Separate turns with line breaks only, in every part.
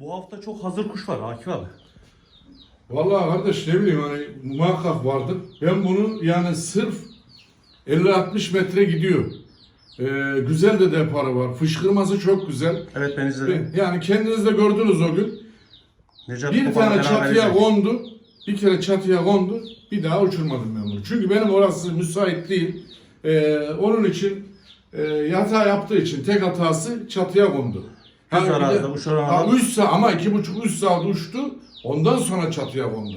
Bu hafta çok hazır kuş var Akif abi.
Vallahi kardeş ne bileyim hani muhakkak vardır. Ben bunu yani sırf 50-60 metre gidiyor. Ee, güzel de deparı var. Fışkırması çok güzel.
Evet ben izledim.
Yani kendiniz de gördünüz o gün.
Necat
Bir tane
beraber
çatıya
izledik.
kondu. Bir kere çatıya kondu. Bir daha uçurmadım ben bunu. Çünkü benim orası müsait değil. Ee, onun için e, yatağa yaptığı için tek hatası çatıya kondu.
Düz
bir de- Ha, üç saat ama iki buçuk üç saat uçtu. Ondan sonra çatıya kondu.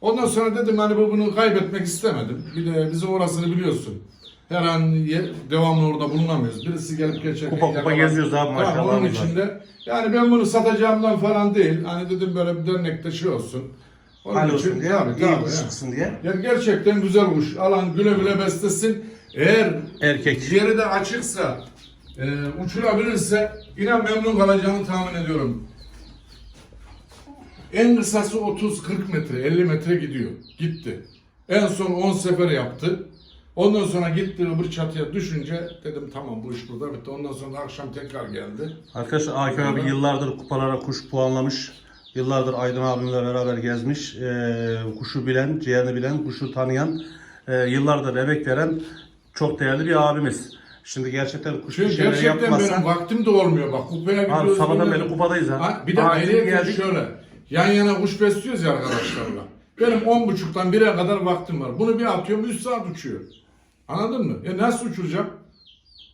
Ondan sonra dedim hani bu bunu kaybetmek istemedim. Bir de bizim orasını biliyorsun. Her an ye- devamlı orada bulunamıyoruz. Birisi gelip geçerken
Kupa kupa
yakalar.
geziyoruz abi
Ha,
maşallah.
onun
var.
için de yani ben bunu satacağımdan falan değil. Hani dedim böyle bir dernekte şey olsun. Onun
Hal olsun diye,
tabii,
iyi
tabii,
kuş
ya.
çıksın diye.
Ya gerçekten güzel kuş. Alan güle güle beslesin. Eğer
Erkek.
yeri de açıksa, e, uçurabilirse inan memnun kalacağını tahmin ediyorum. En kısası 30-40 metre, 50 metre gidiyor. Gitti. En son 10 sefer yaptı. Ondan sonra gitti öbür çatıya düşünce dedim tamam bu iş burada bitti. Ondan sonra akşam tekrar geldi.
Arkadaşlar Akif abi yıllardır kupalara kuş puanlamış. Yıllardır Aydın abimle beraber gezmiş. Ee, kuşu bilen, ciğerini bilen, kuşu tanıyan, e, yıllardır emek veren çok değerli bir abimiz. Şimdi gerçekten kuş
Çünkü
bir şeyler
gerçekten benim vaktim de olmuyor bak. Kupaya
Abi
gidiyoruz.
sabahtan beri kupadayız ha.
Ha, bir de
Daha
ayrıca
geldik.
şöyle. Yan yana kuş besliyoruz ya arkadaşlarla. Benim on buçuktan bire kadar vaktim var. Bunu bir atıyorum 3 saat uçuyor. Anladın mı? Ya nasıl uçuracağım?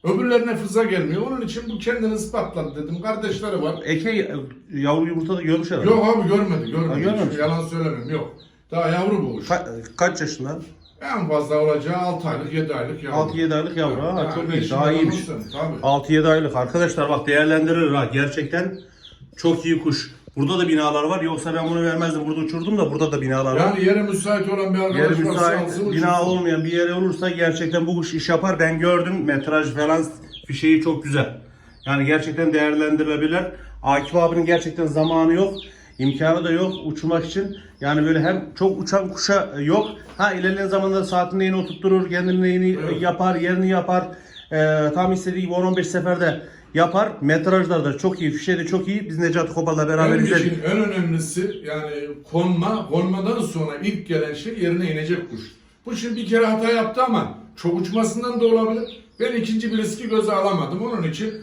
Öbürlerine fırza gelmiyor. Onun için bu kendini ispatladı dedim. Kardeşleri var.
Eke e, yavru yumurta da görmüş herhalde.
Yok abi görmedi. Görmedi.
Görmemiş.
Yalan söylemem. Yok. Daha yavru bu.
Ka- kaç yaşında?
En fazla olacağı 6 aylık 7 aylık yavru.
6-7 aylık yavru. Ha,
Yani
çok iyi. Daha iyiymiş.
Tabii.
6-7 aylık. Arkadaşlar bak değerlendirir ha. Gerçekten çok iyi kuş. Burada da binalar var. Yoksa ben bunu vermezdim. Burada uçurdum da burada da binalar var.
Yani yere müsait olan bir
Yeri
arkadaş varsa
müsait,
alsın
bina
uçursun.
olmayan bir yere olursa gerçekten bu kuş iş yapar. Ben gördüm. Metraj falan fişeği çok güzel. Yani gerçekten değerlendirilebilir. Akif abinin gerçekten zamanı yok. İmkanı da yok uçmak için. Yani böyle hem çok uçan kuşa yok. Ha ilerleyen zamanda saatinde yeni oturtturur, kendini yeni
Evet.
yapar, yerini yapar. Ee, tam istediği gibi 10-15 seferde yapar. Metrajlar da çok iyi, fişeği de çok iyi. Biz Necati Kopal'la beraber
Benim
izledik.
için en önemlisi yani konma, konmadan sonra ilk gelen şey yerine inecek kuş. Bu şimdi bir kere hata yaptı ama çok uçmasından da olabilir. Ben ikinci bir riski göze alamadım. Onun için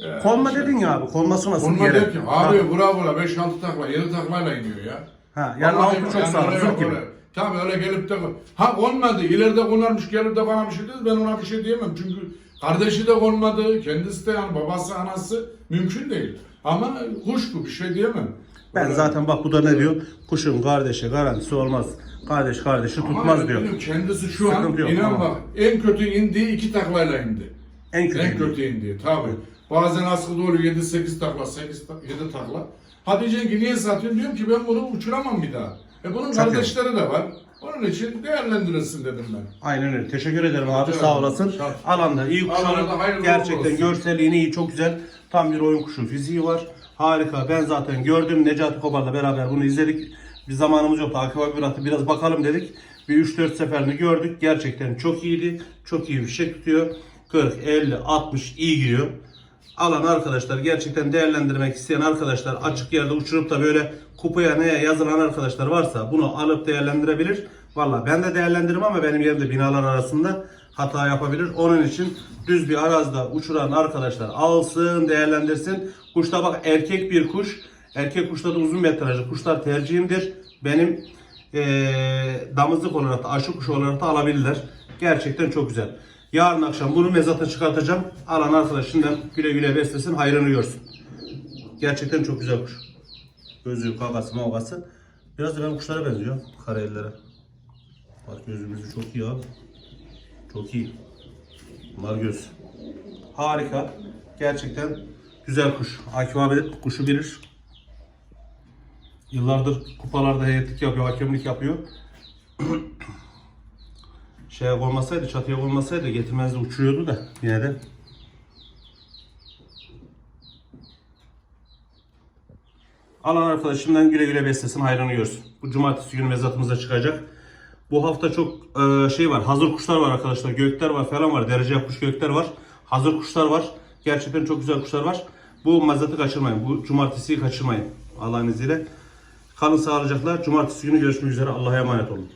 e,
Konma
şey-
dedin ya abi. Konması nasıl
Konma
yere?
derken abi vura vura 5-6 takla 7 taklayla iniyor ya.
Ha, yani
Vallahi
altı çok
yani
sağlam, zırh gibi.
öyle. Tabii öyle gelip de ha konmadı ileride konarmış gelip de bana bir şey dedi ben ona bir şey diyemem çünkü kardeşi de konmadı kendisi de yani babası anası mümkün değil ama kuş bu bir şey diyemem.
Ben
Öyle.
zaten bak bu da ne diyor? Kuşun kardeşi garantisi olmaz. Kardeş kardeşi
Ama
tutmaz diyor.
benim Kendisi şu an
Sıkıntı yok,
inan
tamam.
bak en kötü indiği iki taklayla indi.
En kötü.
En kötü indiği tabi. Bazen askıda oluyor 7-8 takla 8 7 takla. Ha diyeceksin ki niye satıyorsun? Diyorum ki ben bunu uçuramam bir daha. E bunun
Çok
kardeşleri de var. Onun için değerlendirilsin dedim ben.
Aynen öyle. Teşekkür ederim abi.
Rica
Sağ olasın.
Ol.
Alanda iyi kuşlar. Gerçekten görselliğini iyi, çok güzel. Tam bir oyun kuşu fiziği var. Harika. Ben zaten gördüm. Necati Kobar'la beraber bunu izledik. Bir zamanımız yoktu. Akif abi bıraktı. Biraz bakalım dedik. Bir 3-4 seferini gördük. Gerçekten çok iyiydi. Çok iyi bir şey tutuyor. 40, 50, 60 iyi giriyor. Alan arkadaşlar gerçekten değerlendirmek isteyen arkadaşlar açık yerde uçurup da böyle kupaya neye yazılan arkadaşlar varsa bunu alıp değerlendirebilir. Valla ben de değerlendiririm ama benim yerimde binalar arasında hata yapabilir. Onun için düz bir arazide uçuran arkadaşlar alsın değerlendirsin. Kuşta bak erkek bir kuş. Erkek kuşta da uzun metrajlı kuşlar tercihimdir. Benim eee damızlık olarak da aşı kuşu olarak da alabilirler. Gerçekten çok güzel. Yarın akşam bunu mezata çıkartacağım. Alan arkadaş şimdiden güle güle beslesin, hayrını görsün. Gerçekten çok güzel kuş. Gözü, kakası, mavgası. Biraz da benim kuşlara benziyor. Karayellere. Bak gözümüzü çok iyi abi. Çok iyi. Bunlar göz. Harika. Gerçekten güzel kuş. Akif abi kuşu bilir. Yıllardır kupalarda heyetlik yapıyor, hakemlik yapıyor. Şeye konmasaydı, çatıya konmasaydı getirmezdi uçuruyordu da yine de. Alan arkadaşımdan güle güle beslesin, hayrını görsün. Bu cumartesi günü mezatımıza çıkacak. Bu hafta çok e, şey var, hazır kuşlar var arkadaşlar. Gökler var falan var, derece yapmış gökler var. Hazır kuşlar var. Gerçekten çok güzel kuşlar var. Bu mazatı kaçırmayın. Bu cumartesiyi kaçırmayın. Allah'ın izniyle. Kalın sağlıcakla. Cumartesi günü görüşmek üzere. Allah'a emanet olun.